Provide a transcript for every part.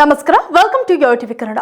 ನಮಸ್ಕಾರ welcome to your TV Kannada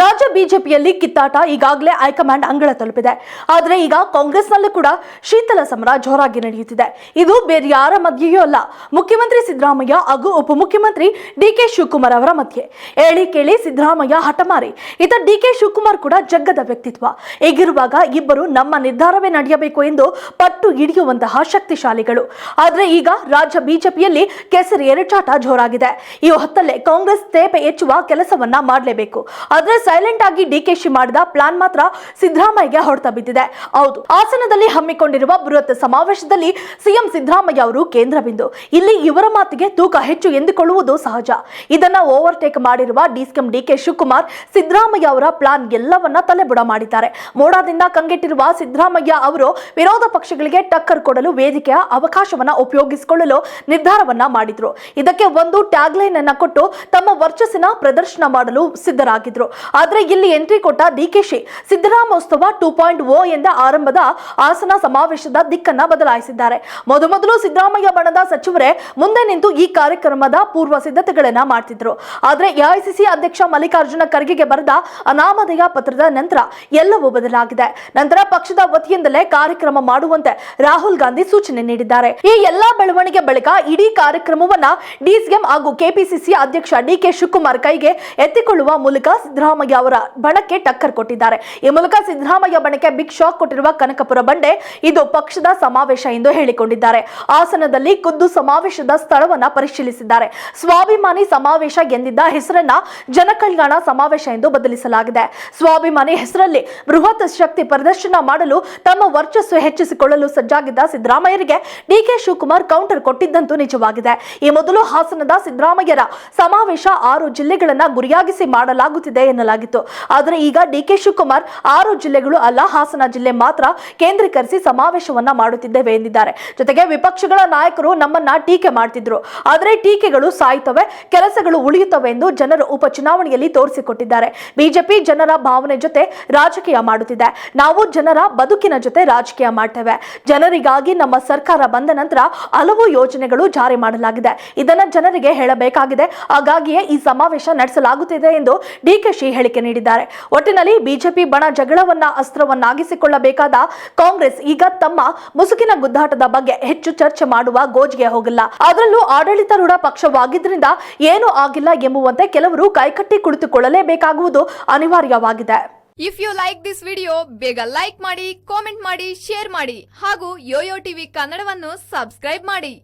ರಾಜ್ಯ ಬಿಜೆಪಿಯಲ್ಲಿ ಕಿತ್ತಾಟ ಈಗಾಗಲೇ ಹೈಕಮಾಂಡ್ ಅಂಗಳ ತಲುಪಿದೆ. ಆದರೆ ಈಗ ಕಾಂಗ್ರೆಸ್ನಲ್ಲೂ ಕೂಡ ಶೀತಲ ಸಮರ ಜೋರಾಗಿ ನಡೆಯುತ್ತಿದೆ. ಇದು ಬೇರೆ ಯಾರ ಮಧ್ಯೆಯೂ ಅಲ್ಲ, ಮುಖ್ಯಮಂತ್ರಿ ಸಿದ್ದರಾಮಯ್ಯ ಹಾಗೂ ಉಪಮುಖ್ಯಮಂತ್ರಿ ಡಿ ಕೆ ಶಿವಕುಮಾರ್ ಅವರ ಮಧ್ಯೆ. ಹೇಳಿ ಕೇಳಿ ಸಿದ್ದರಾಮಯ್ಯ ಹಠಮಾರಿ ಇತ ಡಿ ಕೆ ಶಿವಕುಮಾರ್ ಕೂಡ ಜಗ್ಗದ ವ್ಯಕ್ತಿತ್ವ. ಹೀಗಿರುವಾಗ ಇಬ್ಬರು ನಮ್ಮ ನಿರ್ಧಾರವೇ ನಡೆಯಬೇಕು ಎಂದು ಪಟ್ಟು ಹಿಡಿಯುವಂತಹ ಶಕ್ತಿಶಾಲಿಗಳು. ಆದರೆ ಈಗ ರಾಜ್ಯ ಬಿಜೆಪಿಯಲ್ಲಿ ಕೆಸರು ಎರಚಾಟ ಜೋರಾಗಿದೆ. ಈ ಹೊತ್ತಲ್ಲೇ ಕಾಂಗ್ರೆಸ್ ತೇಪೆ ಹೆಚ್ಚುವ ಕೆಲಸವನ್ನ ಮಾಡಲೇಬೇಕು. ಆದ್ರೆ ಸೈಲೆಂಟ್ ಆಗಿ ಡಿಕೆಶಿ ಮಾಡಿದ ಪ್ಲಾನ್ ಮಾತ್ರ ಸಿದ್ದರಾಮಯ್ಯಗೆ ಹೊಡೆತ ಬಿದ್ದಿದೆ. ಹೌದು, ಹಾಸನದಲ್ಲಿ ಹಮ್ಮಿಕೊಂಡಿರುವ ಬೃಹತ್ ಸಮಾವೇಶದಲ್ಲಿ ಸಿಎಂ ಸಿದ್ದರಾಮಯ್ಯ ಅವರು ಕೇಂದ್ರ ಬಿಂದು. ಇಲ್ಲಿ ಇವರ ಮಾತಿಗೆ ತೂಕ ಹೆಚ್ಚು ಎಂದುಕೊಳ್ಳುವುದು ಸಹಜ. ಇದನ್ನ ಓವರ್ಟೇಕ್ ಮಾಡಿರುವ ಡಿಸಿಎಂ ಡಿಕೆ ಶಿವಕುಮಾರ್ ಸಿದ್ದರಾಮಯ್ಯ ಅವರ ಪ್ಲಾನ್ ಎಲ್ಲವನ್ನ ತಲೆಬುಡ ಮಾಡಿದ್ದಾರೆ. ಮೋಡದಿಂದ ಕಂಗೆಟ್ಟಿರುವ ಸಿದ್ದರಾಮಯ್ಯ ಅವರು ವಿರೋಧ ಪಕ್ಷಗಳಿಗೆ ಟಕ್ಕರ್ ಕೊಡಲು ವೇದಿಕೆಯ ಅವಕಾಶವನ್ನ ಉಪಯೋಗಿಸಿಕೊಳ್ಳಲು ನಿರ್ಧಾರವನ್ನ ಮಾಡಿದ್ರು. ಇದಕ್ಕೆ ಒಂದು ಟ್ಯಾಗ್ ಲೈನ್ ಅನ್ನ ಕೊಟ್ಟು ತಮ್ಮ ವರ್ಚಸ್ಸಿನ ಪ್ರದರ್ಶನ ಮಾಡಲು ಸಿದ್ಧರಾಗಿದ್ರು. ಆದ್ರೆ ಇಲ್ಲಿ ಎಂಟ್ರಿ ಕೊಟ್ಟ DKShi Siddaramotsava two point O ಎಂದ ಆರಂಭದ ಹಾಸನ ಸಮಾವೇಶದ ದಿಕ್ಕನ್ನ ಬದಲಾಯಿಸಿದ್ದಾರೆ. ಮೊದಮೊದಲು ಸಿದ್ದರಾಮಯ್ಯ ಬಣದ ಸಚಿವರೇ ಮುಂದೆ ನಿಂತು ಈ ಕಾರ್ಯಕ್ರಮದ ಪೂರ್ವ ಸಿದ್ಧತೆಗಳನ್ನ ಮಾಡ್ತಿದ್ರು. ಆದರೆ ಎಐಸಿಸಿ ಅಧ್ಯಕ್ಷ ಮಲ್ಲಿಕಾರ್ಜುನ ಖರ್ಗೆಗೆ ಬರೆದ ಅನಾಮಧೇಯ ಪತ್ರದ ನಂತರ ಎಲ್ಲವೂ ಬದಲಾಗಿದೆ. ನಂತರ ಪಕ್ಷದ ವತಿಯಿಂದಲೇ ಕಾರ್ಯಕ್ರಮ ಮಾಡುವಂತೆ ರಾಹುಲ್ ಗಾಂಧಿ ಸೂಚನೆ ನೀಡಿದ್ದಾರೆ. ಈ ಎಲ್ಲಾ ಬೆಳವಣಿಗೆ ಬಳಿಕ ಇಡೀ ಕಾರ್ಯಕ್ರಮವನ್ನ ಡಿಸಿಎಂ ಹಾಗೂ ಕೆಪಿಸಿಸಿ ಅಧ್ಯಕ್ಷ ಡಿಕೆ ಶಿವಕುಮಾರ್ ಕೈಗೆ ಎತ್ತಿಕೊಳ್ಳುವ ಮೂಲಕ ಸಿದ್ದರಾಮಯ್ಯ ಅವರ ಬಣಕ್ಕೆ ಟಕ್ಕರ್ ಕೊಟ್ಟಿದ್ದಾರೆ. ಈ ಮೂಲಕ ಸಿದ್ದರಾಮಯ್ಯ ಬಣಕ್ಕೆ ಬಿಗ್ ಶಾಕ್ ಕೊಟ್ಟಿರುವ ಕನಕಪುರ ಬಂಡೆ ಇದು ಪಕ್ಷದ ಸಮಾವೇಶ ಎಂದು ಹೇಳಿಕೊಂಡಿದ್ದಾರೆ. ಹಾಸನದಲ್ಲಿ ಖುದ್ದು ಸಮಾವೇಶದ ಸ್ಥಳವನ್ನು ಪರಿಶೀಲಿಸಿದ್ದಾರೆ. ಸ್ವಾಭಿಮಾನಿ ಸಮಾವೇಶ ಎಂದಿದ್ದ ಹೆಸರನ್ನ ಜನಕಲ್ಯಾಣ ಸಮಾವೇಶ ಎಂದು ಬದಲಿಸಲಾಗಿದೆ. ಸ್ವಾಭಿಮಾನಿ ಹೆಸರಲ್ಲಿ ಬೃಹತ್ ಶಕ್ತಿ ಪ್ರದರ್ಶನ ಮಾಡಲು ತಮ್ಮ ವರ್ಚಸ್ಸು ಹೆಚ್ಚಿಸಿಕೊಳ್ಳಲು ಸಜ್ಜಾಗಿದ್ದ ಸಿದ್ದರಾಮಯ್ಯರಿಗೆ ಡಿಕೆ ಶಿವಕುಮಾರ್ ಕೌಂಟರ್ ಕೊಟ್ಟಿದ್ದಂತೂ ನಿಜವಾಗಿದೆ. ಈ ಮೊದಲು ಹಾಸನದ ಸಿದ್ದರಾಮಯ್ಯರ ಸಮಾವೇಶ ಆರು ಜಿಲ್ಲೆಗಳನ್ನ ಗುರಿಯಾಗಿಸಿ ಮಾಡಲಾಗುತ್ತಿದೆ ಎನ್ನಲಾಗಿತ್ತು. ಆದರೆ ಈಗ ಡಿಕೆ ಶಿವಕುಮಾರ್ ಆರು ಜಿಲ್ಲೆಗಳು ಅಲ್ಲ, ಹಾಸನ ಜಿಲ್ಲೆ ಮಾತ್ರ ಕೇಂದ್ರೀಕರಿಸಿ ಸಮಾವೇಶವನ್ನ ಮಾಡುತ್ತಿದ್ದೇವೆ ಎಂದಿದ್ದಾರೆ. ಜೊತೆಗೆ ವಿಪಕ್ಷಗಳ ನಾಯಕರು ನಮ್ಮನ್ನ ಟೀಕೆ ಮಾಡ್ತಿದ್ರು. ಆದರೆ ಟೀಕೆಗಳು ಸಾಯ್ತವೆ, ಕೆಲಸಗಳು ಉಳಿಯುತ್ತವೆ ಎಂದು ಜನರು ಉಪಚುನಾವಣೆಯಲ್ಲಿ ತೋರಿಸಿಕೊಟ್ಟಿದ್ದಾರೆ. ಬಿಜೆಪಿ ಜನರ ಭಾವನೆ ಜೊತೆ ರಾಜಕೀಯ ಮಾಡುತ್ತಿದೆ. ನಾವು ಜನರ ಬದುಕಿನ ಜೊತೆ ರಾಜಕೀಯ ಮಾಡ್ತೇವೆ. ಜನರಿಗಾಗಿ ನಮ್ಮ ಸರ್ಕಾರ ಬಂದ ನಂತರ ಹಲವು ಯೋಜನೆಗಳು ಜಾರಿ ಮಾಡಲಾಗಿದೆ. ಇದನ್ನ ಜನರಿಗೆ ಹೇಳಬೇಕಾಗಿದೆ. ಹಾಗಾಗಿಯೇ ಈ ಸಮಾವೇಶ ನಡೆಸಲಾಗುತ್ತಿದೆ ಎಂದು ಡಿಕೆಶಿ ಹೇಳಿಕೆ ನೀಡಿದ್ದಾರೆ. ಒಟ್ಟಿನಲ್ಲಿ ಬಿಜೆಪಿ ಬಣ ಜಗಳವನ್ನ ಅಸ್ತ್ರವನ್ನಾಗಿಸಿಕೊಳ್ಳಬೇಕಾದ ಕಾಂಗ್ರೆಸ್ ಈಗ ತಮ್ಮ ಮುಸುಕಿನ ಗುದ್ದಾಟದ ಬಗ್ಗೆ ಹೆಚ್ಚು ಚರ್ಚೆ ಮಾಡುವ ಗೋಜಿಗೆ ಹೋಗಿಲ್ಲ. ಅದರಲ್ಲೂ ಆಡಳಿತಾರೂಢ ಪಕ್ಷವಾಗಿದ್ದರಿಂದ ಏನೂ ಆಗಿಲ್ಲ ಎಂಬುವಂತೆ ಕೆಲವರು ಕೈಕಟ್ಟಿ ಕುಳಿತುಕೊಳ್ಳಲೇಬೇಕಾಗುವುದು ಅನಿವಾರ್ಯವಾಗಿದೆ. If you like this video ಬೇಗ ಲೈಕ್ ಮಾಡಿ ಕಾಮೆಂಟ್ ಮಾಡಿ ಶೇರ್ ಮಾಡಿ ಹಾಗೂ ಯೋಯೋ ಟಿವಿ ಕನ್ನಡವನ್ನು ಸಬ್ಸ್ಕ್ರೈಬ್ ಮಾಡಿ.